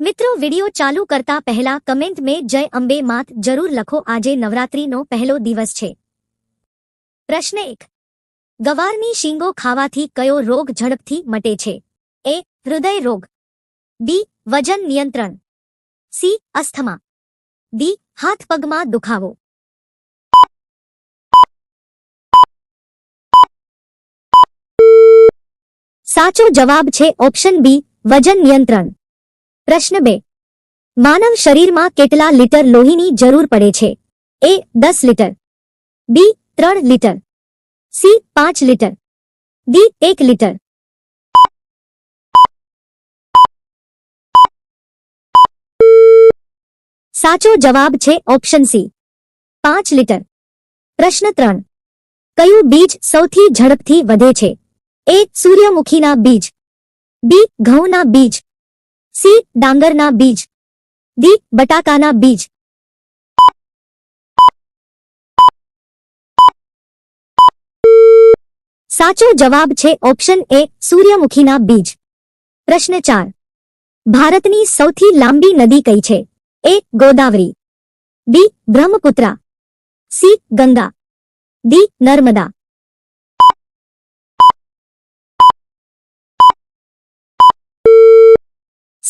મિત્રો, વિડિયો ચાલુ કરતા પહેલા કમેન્ટ મેં જય અંબે માત જરૂર લખો. આજે નવરાત્રીનો પહેલો દિવસ છે. પ્રશ્ન એક. ગવારની શીંગો ખાવાથી કયો રોગ ઝડપથી મટે છે? એ. હૃદય રોગ. બી. વજન નિયંત્રણ. સી. અસ્થમા. ડી. હાથ પગમાં દુખાવો. સાચો જવાબ છે ઓપ્શન બી, વજન નિયંત્રણ. પ્રશ્ન બે. માનવ શરીરમાં કેટલા લીટર લોહીની જરૂર પડે છે? એ, દસ લીટર. બી, ત્રણ લીટર. સી, પાંચ લીટર. ડી, એક લીટર. સાચો જવાબ છે ઓપ્શન સી. પાંચ લીટર. પ્રશ્ન ત્રણ. કયું બીજ સૌથી ઝડપથી વધે છે? એ, સૂર્યમુખીના બીજ. બી, ઘઉંના બીજ. સી, ડાંગરના બીજ. ડી, બટાકાના બીજ. સાચો જવાબ છે ઓપ્શન એ, સૂર્યમુખીના બીજ. પ્રશ્ન ચાર. ભારતની સૌથી લાંબી નદી કઈ છે? A, Godavari. B Brahmaputra. C, Ganga. D, Narmada.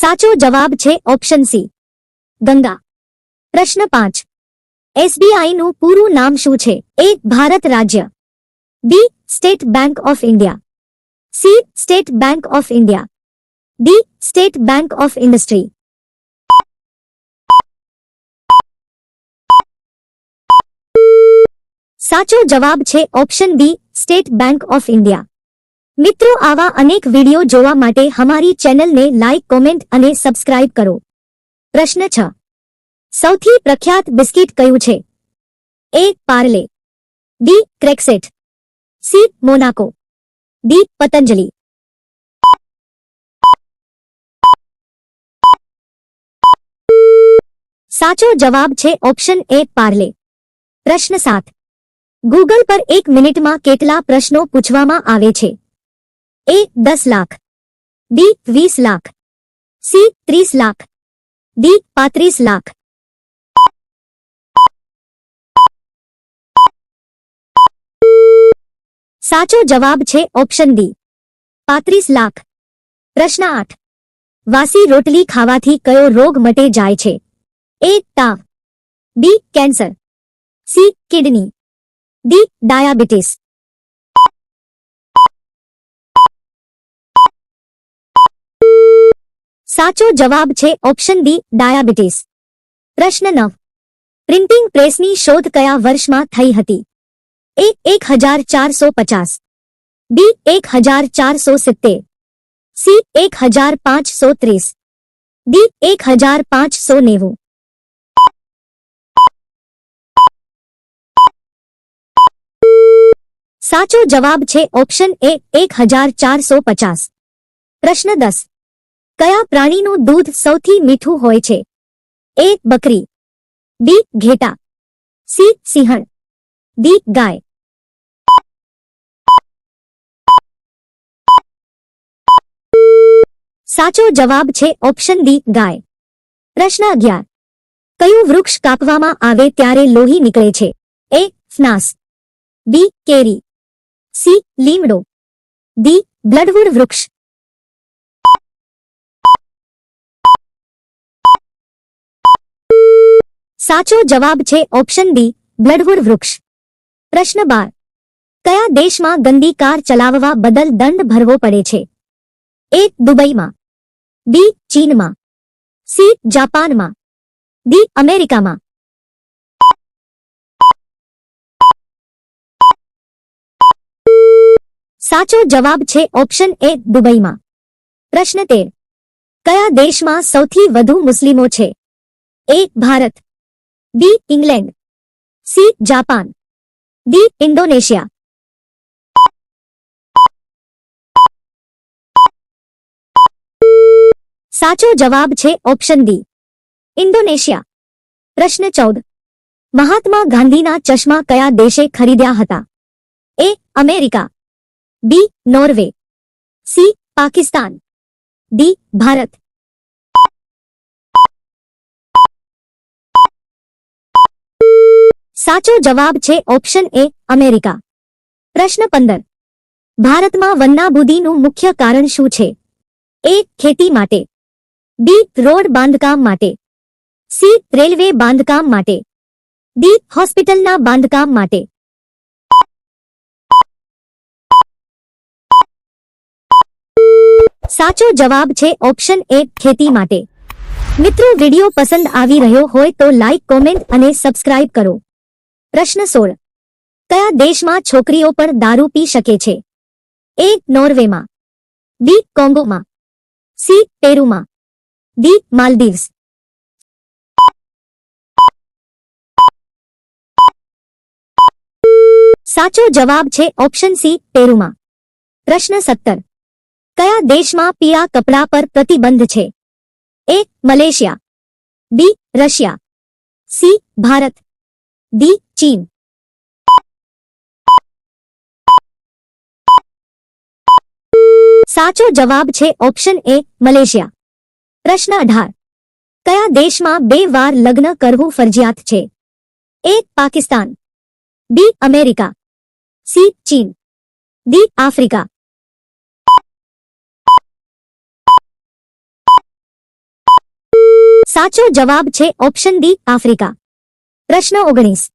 સાચો જવાબ છે ઓપ્શન સી ગંગા. પ્રશ્ન પાંચ. એસબીઆઈનું પૂરું નામ શું છે? એ ભારત રાજ્ય. B State Bank of India. C State Bank of India. D State Bank of Industry. સાચો જવાબ છે option B State Bank of India. મિત્રો, આવા અનેક વિડિયો જોવા માટે અમારી ચેનલને લાઇક કોમેન્ટ અને સબસ્ક્રાઇબ કરો. પ્રશ્ન છ. સૌથી પ્રખ્યાત બિસ્કિટ કયું છે? A. Parle. B. Krackjack. C. Monaco. D. Patanjali. સાચો જવાબ છે ઓપ્શન એ પાર્લે. પ્રશ્ન સાત. ગૂગલ પર એક મિનિટમાં કેટલા પ્રશ્નો પૂછવામાં આવે છે? એ દસ લાખ બી વીસ લાખ સી ત્રીસ લાખ ડી પાંત્રીસ લાખ સાચો જવાબ છે ઓપ્શન ડી પાંત્રીસ લાખ પ્રશ્ન આઠ વાસી રોટલી ખાવાથી કયો રોગ મટે જાય છે એ તાવ B cancer C kidney D diabetes સાચો જવાબ છે ઓપ્શન ડી ડાયાબિટીસ પ્રશ્ન નવ. પ્રિન્ટિંગ પ્રેસની શોધ કયા વર્ષમાં થઈ હતી? એ એક હજાર ચારસો પચાસ. બી એક હજાર ચારસો સિત્તેર. સી એક હજાર પાંચસો ત્રીસ. ડી એક હજાર પાંચસો નેવું. સાચો જવાબ છે ઓપ્શન એ એક હજાર ચારસો પચાસ. પ્રશ્ન દસ. કયા પ્રાણીનું દૂધ સૌથી મીઠું હોય છે? એ, બકરી. બી, ઘેટા. સી, સિંહણ. ડી, ગાય. સાચો જવાબ છે ઓપ્શન ડી, ગાય. પ્રશ્ન અગિયાર. કયું વૃક્ષ કાપવામાં આવે ત્યારે લોહી નીકળે છે? એ, ફ્નાસ. બી, કેરી. સી, લીમડો. ડી, બ્લડવુડ વૃક્ષ. સાચો જવાબ છે ઓપ્શન ડી બ્લડવુડ વૃક્ષ. પ્રશ્ન બાર. કયા દેશમાં ગંદી કાર ચલાવવા બદલ દંડ ભરવો પડે છે? એ, દુબઈમાં. બી, ચીનમાં. સી, જાપાનમાં. ડી, અમેરિકામાં. સાચો જવાબ છે ઓપ્શન એ, દુબઈમાં. પ્રશ્ન તેર. કયા દેશમાં સૌથી વધુ મુસ્લિમો છે? A, Bharat. B England C Japan D Indonesia સાચો જવાબ છે ઓપ્શન ડી ઇન્ડોનેશિયા. પ્રશ્ન ચૌદ. મહાત્મા ગાંધીના ચશ્મા કયા દેશે ખરીદ્યા હતા? A America. B Norway. C Pakistan. D Bharat. સાચો જવાબ છે ઓપ્શન એ અમેરિકા. પ્રશ્ન પંદર. ભારતમાં વન્નાબુદીનું મુખ્ય કારણ શું છે? એ ખેતી માટે. બી રોડ બાંધકામ માટે. સી રેલવે બાંધકામ માટે. ડી હોસ્પિટલના બાંધકામ માટે. સાચો જવાબ છે ઓપ્શન એ ખેતી માટે. મિત્રો વિડિયો પસંદ આવી રહ્યો હોય તો લાઈક, કોમેન્ટ અને સબસ્ક્રાઇબ કરો. પ્રશ્ન સોળ. કયા દેશમાં છોકરીઓ પર દારૂ પી શકે છે? એ, નોર્વેમાં. બી, કોંગોમાં. સી, પેરુમાં. D, Maldives. સાચો જવાબ છે ઓપ્શન સી, પેરુમાં. પ્રશ્ન સત્તર. કયા દેશમાં પીળા કપડા પર પ્રતિબંધ છે? A, Malaysia. B, Russia. C, Bharat. D ચીન સાચો જવાબ છે ઓપ્શન એ મલેશિયા પ્રશ્ન અઢાર કયા દેશમાં બે વાર લગ્ન કરવું ફરજિયાત છે A Pakistan B America C ચીન ડી આફ્રિકા સાચો જવાબ છે ઓપ્શન ડી આફ્રિકા પ્રશ્ન ઓગણીસ.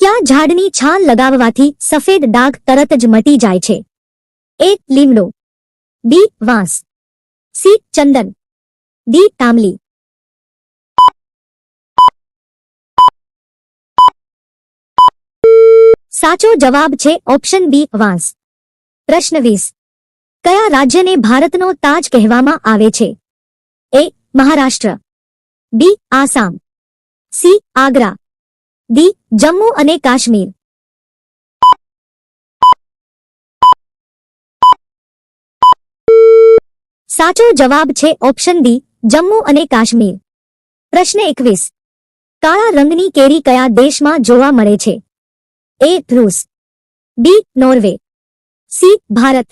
ક્યાં ઝાડની છાલ લગાવવાથી સફેદ ડાઘ તરત જ મટી જાય છે? એ. લીમડો. બી. વાંસ. સી. ચંદન. ડી. તાંબલી. સાચો જવાબ છે ઓપ્શન બી, વાંસ. પ્રશ્ન વીસ. કયા રાજ્યને ભારતનો તાજ કહેવામાં આવે છે? A. Maharashtra. B. Assam. C. Agra. D, Jammu અને કાશ્મીર. સાચો જવાબ છે ઓપ્શન ડી, જમ્મુ અને કાશ્મીર. પ્રશ્ન એકવીસ. કાળા રંગની કેરી કયા દેશમાં જોવા મળે છે? A, રૂસ. B, Norway. C, Bharat.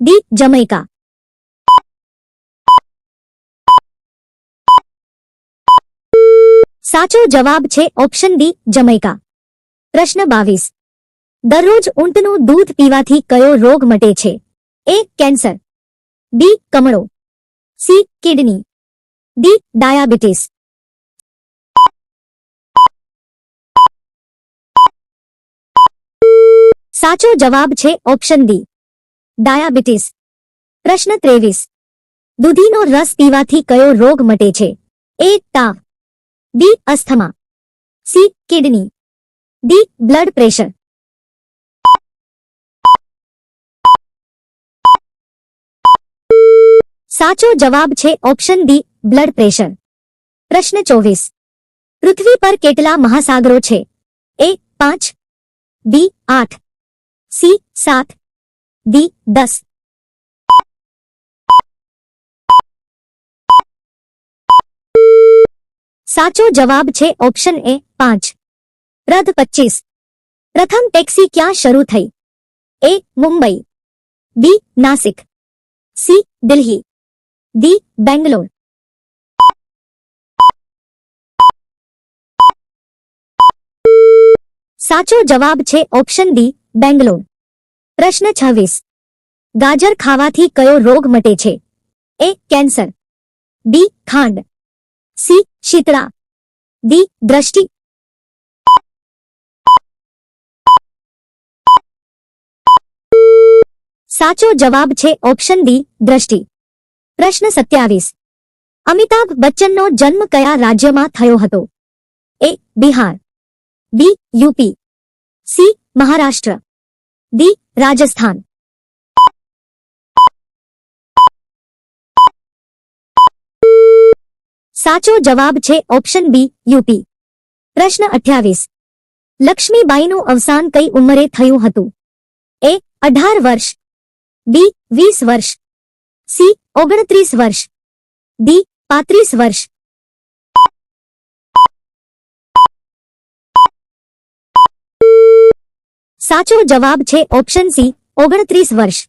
D, Jamaica. સાચો જવાબ છે ઓપ્શન ડી જમૈકા. પ્રશ્ન બાવીસ. દરરોજ ઊંટનું દૂધ પીવાથી કયો રોગ મટે છે? A, cancer. B, કમળો. C, kidney. D, diabetes. સાચો જવાબ છે ઓપ્શન ડી, ડાયાબિટીસ. પ્રશ્ન ત્રેવીસ. દૂધીનો રસ પીવાથી કયો રોગ મટે છે? એ, તાવ. B asthma C kidney D blood pressure સાચો જવાબ છે ઓપ્શન ડી બ્લડ પ્રેશર પ્રશ્ન ચોવીસ પૃથ્વી પર કેટલા મહાસાગરો છે એ પાંચ બી આઠ સી સાત ડી દસ સાચો જવાબ છે ઓપ્શન એ પાંચ. રદ પચીસ. પ્રથમ ટેક્સી ક્યાં શરૂ થઈ? A Mumbai. B Nashik. C Delhi. D Bangalore. સાચો જવાબ છે ઓપ્શન ડી બેંગ્લોર. પ્રશ્ન છવ્વીસ. ગાજર ખાવાથી કયો રોગ મટે છે? A cancer. બી ખાંડ. સી, શીતળા. ડી, દ્રષ્ટિ. સાચો જવાબ છે ઓપ્શન ડી, દ્રષ્ટિ. પ્રશ્ન સત્યાવીસ. અમિતાભ બચ્ચનનો જન્મ કયા રાજ્યમાં થયો હતો? A, Bihar. B UP C, Maharashtra. D, Rajasthan. સાચો જવાબ છે ઓપ્શન બી યુપી પ્રશ્ન અઠ્યાવીસ. લક્ષ્મીબાઈનું અવસાન કઈ ઉંમરે થયું હતું? એ, અઢાર વર્ષ. બી, વીસ વર્ષ. સી, ઓગણત્રીસ વર્ષ. ડી, પાંત્રીસ વર્ષ. સાચો જવાબ છે ઓપ્શન સી, ઓગણત્રીસ વર્ષ.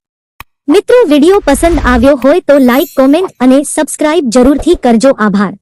મિત્રો, વીડિયો પસંદ આવ્યો હોય તો લાઈક, કોમેન્ટ અને સબસ્ક્રાઇબ જરૂરથી કરજો. આભાર.